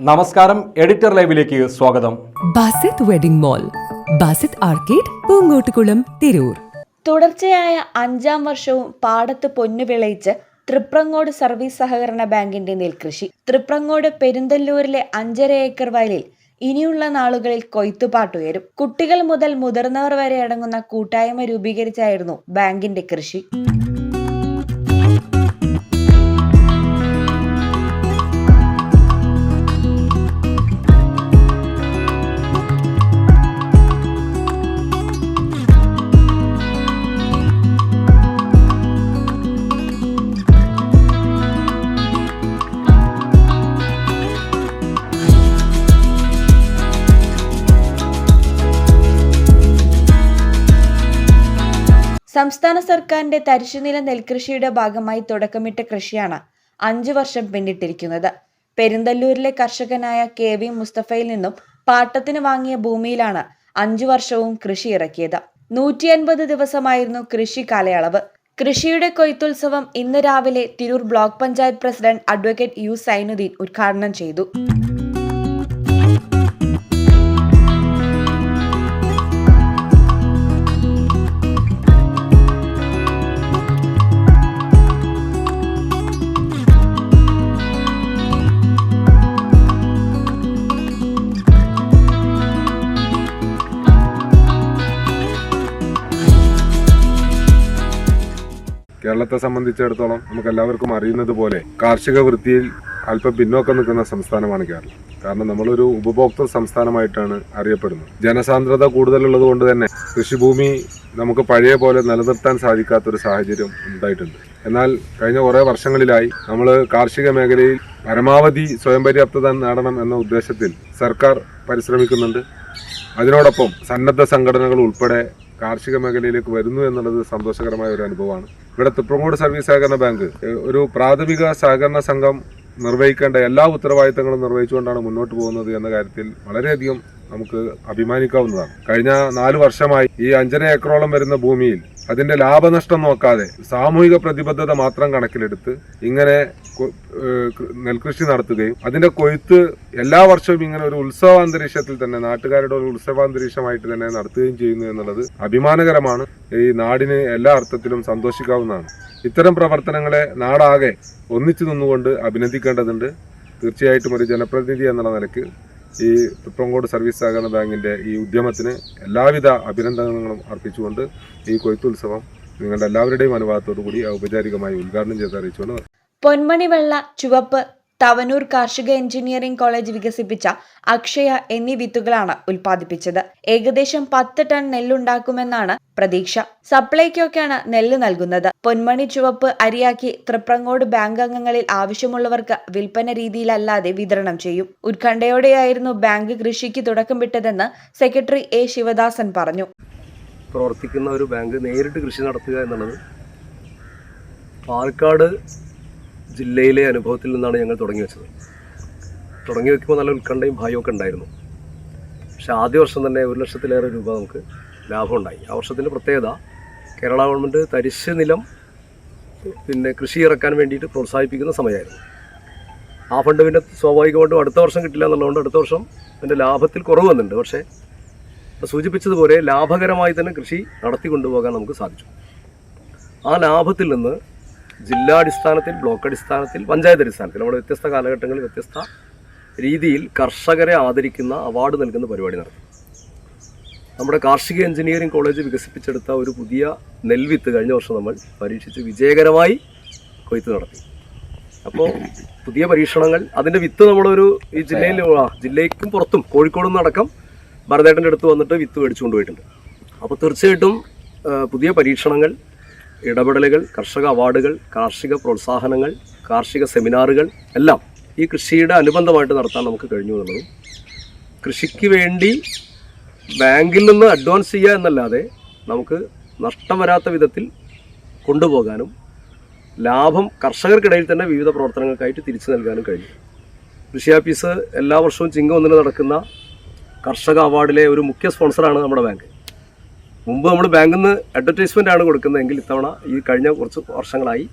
നമസ്കാരം എഡിറ്റർ ലൈവിലേക്ക് സ്വാഗതം. Basith wedding mall Basith arcade Poongottukulam Tirur. തുടർച്ചയായ അഞ്ചാം വർഷവും പാടത്ത് പൊന്നു വിളയിച്ച് തൃപ്രങ്ങോട് സർവീസ് സഹകരണ ബാങ്കിന്റെ നെൽകൃഷി. തൃപ്രങ്ങോട് പെരുന്തല്ലൂരിലെ അഞ്ചര ഏക്കർ വയലിൽ ഇനിയുള്ള നാളുകളിൽ കൊയ്ത്തുപാട്ടുയരും കുട്ടികൾ മുതൽ മുതിർന്നവർ വരെ അടങ്ങുന്ന കൂട്ടായ്മ രൂപീകരിച്ചായിരുന്നു ബാങ്കിന്റെ കൃഷി. സംസ്ഥാന സർക്കാരിന്റെ തരിശുനില നെൽകൃഷിയുടെ ഭാഗമായി തുടക്കമിട്ട കൃഷിയാണ് അഞ്ചു വർഷം പിന്നിട്ടിരിക്കുന്നത്. പെരുന്തല്ലൂരിലെ കർഷകനായ കെ വി മുസ്തഫയിൽ നിന്നും പാട്ടത്തിന് വാങ്ങിയ ഭൂമിയിലാണ് അഞ്ചു വർഷവും കൃഷി ഇറക്കിയത്. നൂറ്റി അൻപത് ദിവസമായിരുന്നു കൃഷി കാലയളവ്. കൃഷിയുടെ കൊയ്ത്തുത്സവം ഇന്ന് രാവിലെ Tirur block panchayat president advocate U Zainuddin ഉദ്ഘാടനം ചെയ്തു. കേരളത്തെ സംബന്ധിച്ചിടത്തോളം നമുക്ക് എല്ലാവർക്കും അറിയുന്നത് പോലെ കാർഷിക വൃത്തിയിൽ അല്പം പിന്നോക്കം നിൽക്കുന്ന സംസ്ഥാനമാണ് കേരളം. കാരണം നമ്മളൊരു ഉപഭോക്തൃ സംസ്ഥാനമായിട്ടാണ് അറിയപ്പെടുന്നത്. ജനസാന്ദ്രത കൂടുതലുള്ളത് കൊണ്ട് തന്നെ കൃഷിഭൂമി നമുക്ക് പഴയ പോലെ നിലനിർത്താൻ സാധിക്കാത്തൊരു സാഹചര്യം ഉണ്ടായിട്ടുണ്ട്. എന്നാൽ കഴിഞ്ഞ കുറേ വർഷങ്ങളിലായി നമ്മൾ കാർഷിക മേഖലയിൽ പരമാവധി സ്വയം പര്യാപ്തത നേടണം എന്ന ഉദ്ദേശത്തിൽ സർക്കാർ പരിശ്രമിക്കുന്നുണ്ട്. അതിനോടൊപ്പം സന്നദ്ധ സംഘടനകൾ ഉൾപ്പെടെ കാർഷിക മേഖലയിലേക്ക് വരുന്നു എന്നുള്ളത് സന്തോഷകരമായ ഒരു അനുഭവമാണ്. ഇവിടെ തൃപ്രങ്ങോട് സർവീസ് സഹകരണ ബാങ്ക്. ഒരു പ്രാഥമിക സഹകരണ സംഘം നിർവഹിക്കേണ്ട എല്ലാ ഉത്തരവാദിത്തങ്ങളും നിർവഹിച്ചുകൊണ്ടാണ് മുന്നോട്ട് പോകുന്നത് എന്ന കാര്യത്തിൽ വളരെയധികം നമുക്ക് അഭിമാനിക്കാവുന്നതാണ്. കഴിഞ്ഞ നാല് വർഷമായി ഈ അഞ്ചര ഏക്കറോളം വരുന്ന ഭൂമിയിൽ അതിന്റെ ലാഭനഷ്ടം നോക്കാതെ സാമൂഹിക പ്രതിബദ്ധത മാത്രം കണക്കിലെടുത്ത് ഇങ്ങനെ നെൽകൃഷി നടത്തുകയും അതിന്റെ കൊയ്ത്ത് എല്ലാ വർഷവും ഇങ്ങനെ ഒരു ഉത്സവാന്തരീക്ഷത്തിൽ തന്നെ നാട്ടുകാരുടെ ഒരു ഉത്സവാന്തരീക്ഷമായിട്ട് തന്നെ നടത്തുകയും ചെയ്യുന്നു എന്നുള്ളത് അഭിമാനകരമാണ്. ഈ നാടിന് എല്ലാ അർത്ഥത്തിലും സന്തോഷിക്കാവുന്നതാണ്. ഇത്തരം പ്രവർത്തനങ്ങളെ നാടാകെ ഒന്നിച്ചു നിന്നുകൊണ്ട് അഭിനന്ദിക്കേണ്ടതുണ്ട്. തീർച്ചയായിട്ടും ഒരു ജനപ്രതിനിധി എന്നുള്ള നിലയ്ക്ക് ഈ തൃപ്രങ്കോട് സർവീസ് സഹകരണ ബാങ്കിന്റെ ഈ ഉദ്യമത്തിന് എല്ലാവിധ അഭിനന്ദനങ്ങളും അർപ്പിച്ചുകൊണ്ട് ഈ കൊയ്ത്തുത്സവം നിങ്ങളുടെ എല്ലാവരുടെയും അനുവാദത്തോടു കൂടി ഔപചാരികമായി ഉദ്ഘാടനം ചെയ്ത് അറിയിച്ചുകൊണ്ട് പൊന്മണി വെള്ള ചുവപ്പ് തവനൂർ കാർഷിക എഞ്ചിനീയറിംഗ് കോളേജ് വികസിപ്പിച്ച അക്ഷയ എന്നീ വിത്തുകളാണ് ഉൽപ്പാദിപ്പിച്ചത്. ഏകദേശം പത്ത് ടൺ നെല്ലുണ്ടാക്കുമെന്നാണ് പ്രതീക്ഷ. സപ്ലൈക്കൊക്കെയാണ് നെല്ല് നൽകുന്നത്. പൊന്മണി ചുവപ്പ് അരിയാക്കി തൃപ്രങ്ങോട് ബാങ്ക് അംഗങ്ങളിൽ ആവശ്യമുള്ളവർക്ക് വിൽപ്പന രീതിയിലല്ലാതെ വിതരണം ചെയ്യും. ഉത്കണ്ഠയോടെയായിരുന്നു ബാങ്ക് കൃഷിക്ക് തുടക്കം വിട്ടതെന്ന് സെക്രട്ടറി എ ശിവദാസൻ പറഞ്ഞു. പ്രവർത്തിക്കുന്ന ഒരു ബാങ്ക് നേരിട്ട് കൃഷി നടത്തുക എന്നുള്ളത് പാലക്കാട് ജില്ലയിലെ അനുഭവത്തിൽ നിന്നാണ് ഞങ്ങൾ തുടങ്ങി വെച്ചത്. തുടങ്ങി വെക്കുമ്പോൾ നല്ല ഉത്കണ്ഠയും ഭയമൊക്കെ ഉണ്ടായിരുന്നു. പക്ഷെ ആദ്യ വർഷം തന്നെ ഒരു ലക്ഷത്തിലേറെ രൂപ നമുക്ക് ലാഭമുണ്ടായി. ആ വർഷത്തിന്റെ പ്രത്യേകത കേരള ഗവൺമെന്റ് തരിശ് നിലം പിന്നെ കൃഷി ഇറക്കാൻ വേണ്ടിയിട്ട് പ്രോത്സാഹിപ്പിക്കുന്ന സമയമായിരുന്നു. ആ ഫണ്ട് പിന്നെ സ്വാഭാവികമായിട്ടും അടുത്ത വർഷം കിട്ടില്ല എന്നുള്ളതുകൊണ്ട് അടുത്ത വർഷം അതിന്റെ ലാഭത്തിൽ കുറവ് വന്നിട്ടുണ്ട്. പക്ഷേ സൂചിപ്പിച്ചതുപോലെ ലാഭകരമായി തന്നെ കൃഷി നടത്തി കൊണ്ടുപോകാൻ നമുക്ക് സാധിച്ചു. ആ ലാഭത്തിൽ നിന്ന് ജില്ലാടിസ്ഥാനത്തിൽ ബ്ലോക്ക് അടിസ്ഥാനത്തിൽ പഞ്ചായത്ത് അടിസ്ഥാനത്തിൽ നമ്മുടെ വ്യത്യസ്ത കാലഘട്ടങ്ങളിൽ വ്യത്യസ്ത രീതിയിൽ കർഷകരെ ആദരിക്കുന്ന അവാർഡ് നൽകുന്ന പരിപാടി നടത്തി. നമ്മുടെ കാർഷിക എഞ്ചിനീയറിംഗ് കോളേജ് വികസിപ്പിച്ചെടുത്ത ഒരു പുതിയ നെൽവിത്ത് കഴിഞ്ഞ വർഷം നമ്മൾ പരീക്ഷിച്ച് വിജയകരമായി കൊയ്ത്ത് നടത്തി. അപ്പോൾ പുതിയ പരീക്ഷണങ്ങൾ അതിന്റെ വിത്ത് നമ്മളൊരു ഈ ജില്ലയിൽ ജില്ലയ്ക്കും പുറത്തും കോഴിക്കോട് നടക്കം ഭരതേട്ടന്റെ അടുത്ത് വന്നിട്ട് വിത്ത് മേടിച്ചു കൊണ്ടുപോയിട്ടുണ്ട് അപ്പോൾ തീർച്ചയായിട്ടും പുതിയ പരീക്ഷണങ്ങൾ ഇടപെടലുകൾ കർഷക അവാർഡുകൾ കാർഷിക പ്രോത്സാഹനങ്ങൾ കാർഷിക സെമിനാറുകൾ എല്ലാം ഈ കൃഷിയുടെ അനുബന്ധമായിട്ട് നടത്താൻ നമുക്ക് കഴിഞ്ഞു എന്നുള്ളതും കൃഷിക്ക് വേണ്ടി ബാങ്കിൽ നിന്ന് അഡ്വാൻസ് ചെയ്യുക എന്നല്ലാതെ നമുക്ക് നഷ്ടം വരാത്ത വിധത്തിൽ കൊണ്ടുപോകാനും ലാഭം കർഷകർക്കിടയിൽ തന്നെ വിവിധ പ്രവർത്തനങ്ങൾക്കായിട്ട് തിരിച്ചു നൽകാനും കഴിഞ്ഞു കൃഷി ഓഫീസ് എല്ലാ വർഷവും ചിങ്ങ ഒന്നിന് നടക്കുന്ന കർഷക അവാർഡിലെ ഒരു മുഖ്യ സ്പോൺസറാണ് നമ്മുടെ ബാങ്ക്. മുമ്പ് നമ്മൾ ബാങ്കിൽ നിന്ന് അഡ്വർടൈസ്മെന്റ് ആണ് കൊടുക്കുന്നതെങ്കിൽ ഇത്തവണ ഈ കഴിഞ്ഞ കുറച്ച് വർഷങ്ങളായി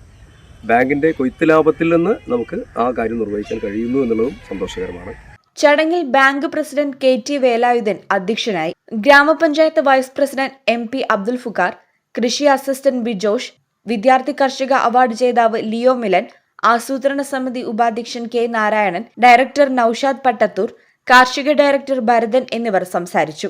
ബാങ്കിന്റെ കൊയ്ത്ത് ലാഭത്തിൽ നിന്ന് നമുക്ക് ആ കാര്യം നിർവഹിക്കാൻ കഴിയുന്നു എന്നുള്ളതും സന്തോഷകരമാണ്. ചടങ്ങിൽ bank president K T Velayudhan അധ്യക്ഷനായി grampanchayat vice president M P Abdul Fukhar കൃഷി അസിസ്റ്റന്റ് ബിജോഷ് വിദ്യാർത്ഥി കർഷക അവാർഡ് ജേതാവ് ലിയോ മിലൻ ആസൂത്രണ സമിതി ഉപാധ്യക്ഷൻ കെ നാരായണൻ ഡയറക്ടർ നൌഷാദ് പട്ടത്തൂർ കാർഷിക ഡയറക്ടർ ഭരതൻ എന്നിവർ സംസാരിച്ചു.